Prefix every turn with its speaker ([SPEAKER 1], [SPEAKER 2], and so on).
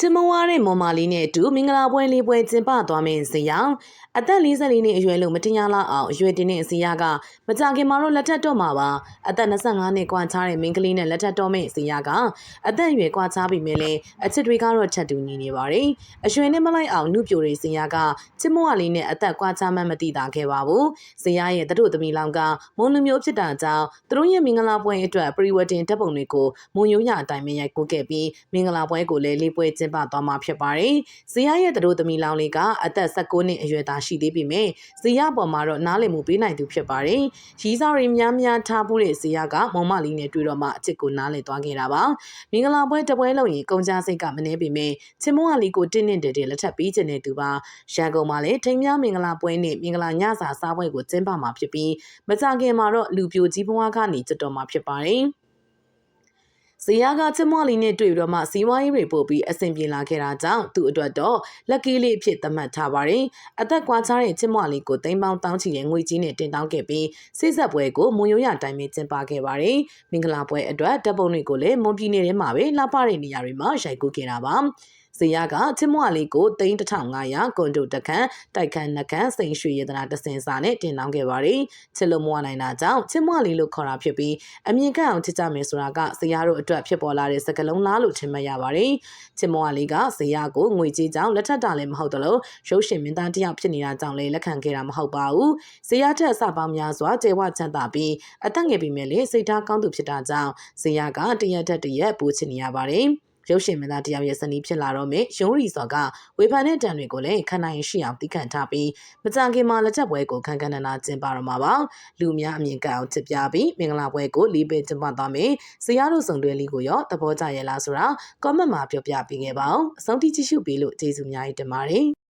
[SPEAKER 1] ချစ်မဝါတဲ့မော်မာလီနဲ့အတူမင်္ဂလာပွဲလေးပွဲကျင်းပသွားမယ့်ဇေယျအသက်44နှစ်အရွယ်လို့မတင်ရလောက်အောင်အရွယ်တင်တဲ့ဇေယျကမကြခင်မှာတော့လက်ထက်တော့မှာပါအသက်25နှစ်ကွာခြားတဲ့မင်းကလေးနဲ့လက်ထက်တော့မယ့်ဇေယျကအသက်အရွယ်ကွာခြားပြီမဲ့လည်းအချစ်တွေကတော့ချက်တူညီနေပါတယ်အရွယ်နဲ့မလိုက်အောင်နှုတ်ပြိုတဲ့ဇေယျကချစ်မဝါလီနဲ့အသက်ကွာခြားမှမသိတာခဲ့ပါဘူးဇေယျရဲ့တတို့သမီးလောင်ကမုံလူမျိုးဖြစ်တာကြောင့်သူတို့ရဲ့မင်္ဂလာပွဲအတွက်ပရိဝတ်တင်တပ်ပုံတွေကိုမုံရုံရအတိုင်းမရိုက်ကူးခဲ့ပြီးမင်္ဂလာပွဲကိုလည်းလေးပွဲကျင်းပသွားမှာဖြစ်ပါတယ်။ဇီယာရဲ့တတို့သမီးလောင်လေးကအသက်16နှစ်အရွယ်သားရှိသေးပေမဲ့ဇီယာပေါ်မှာတော့နားလည်မှုပေးနိုင်သူဖြစ်ပါတယ်။ရီစာရီများများထားဖို့တဲ့ဇီယာကမောင်မလေးနဲ့တွေ့တော့မှအချစ်ကိုနားလည်သွားခဲ့တာပါ။မင်္ဂလာပွဲတပွဲလုံးရင်ကုံကြစိတ်ကမနှဲပေမဲ့ချင်မွားလီကိုတင်းတင်းတဲတဲလက်ထပ်ပေးခြင်းတဲ့သူပါ။ရန်ကုန်မှာလည်းထိမ်းများမင်္ဂလာပွဲနဲ့မင်္ဂလာညစာစားပွဲကိုကျင်းပမှာဖြစ်ပြီးမကြခင်မှာတော့လူပြိုကြီးဘဝကနေကြွတော်မှာဖြစ်ပါတယ်။ ဇီယာကချစ်မွားလီနဲ့တွေ့ပြီးတော့မှစီးပွားရေးတွေပို့ပြီးအဆင်ပြေလာခဲ့တာကြောင့်သူ့အတွက်တော့လက်ကီးလေးအဖြစ်သတ်မှတ်ထားပါတယ်။အသက်ကွာခြားတဲ့ချစ်မွားလီကိုတိမ်ပေါင်းတောင်းချီတဲ့ငွေကြီးနဲ့တင်တောင်းခဲ့ပြီးစိဆက်ပွဲကိုမွန်ရိုးရတိုင်း में ကျင်းပခဲ့ပါတယ်။မင်္ဂလာပွဲအတွက်တပ်ပုံတွေကိုလည်းမွန်ပြည်နယ်ထဲမှာပဲလှပတဲ့နေရာတွေမှာရိုက်ကူးခဲ့တာပါ။ ဇေယကချစ်မွားလေးကို3500ကွန်ဒိုတခန့်တိုက်ခန်းနှခန့်စိန်ရွှေရတနာတစင်စာနဲ့တင်တောင်းခဲ့ပါတယ်ချစ်လို့မွားနိုင်တာကြောင့်ချစ်မွားလေးလို့ခေါ်တာဖြစ်ပြီးအမြင့်ကအောင်ချစ်ကြမယ်ဆိုတာကဇေယတို့အတွက်ဖြစ်ပေါ်လာတဲ့စကားလုံးလားလို့ထင်မှတ်ရပါတယ်ချစ်မွားလေးကဇေယကိုငွေကြေးကြောင့်လက်ထပ်တာလည်းမဟုတ်သလိုရုပ်ရှင်မင်းသားတစ်ယောက်ဖြစ်နေတာကြောင့်လည်းလက်ခံခဲ့တာမဟုတ်ပါဘူးဇေယထက်အစပေါင်းများစွာကျေဝချမ်းသာပြီးအသက်ငယ်ပြီမဲ့လေစိတ်ထားကောင်းသူဖြစ်တာကြောင့်ဇေယကတရက်တက်တရက်ပူချင်နေရပါတယ် ရုပ်ရှင်မင်းသားတယောက်ရဲ့ဇနီးဖြစ်လာတော့မယ်ရုံးရီစော်ကဝေဖန်တဲ့တံတွေကိုလည်းခံနိုင်ရှိအောင်သိခံထားပြီးမကြခင်မှာလက်ချက်ပွဲကိုခန်းခန်းနာနာကျင်းပတော့မှာပါလူများအမြင်ကအောင်ချစ်ပြပြီးမင်္ဂလာပွဲကိုလီးပင်ကျင်းပသွားမယ်ဇရာတို့စုံတွဲလေးကိုရောသဘောကျရဲ့လားဆိုတာ comment မှာပြောပြပေးခဲ့ပါအောင်အဆုံးထိကြည့်ရှုပေးလို့ကျေးဇူးများတင်ပါတယ်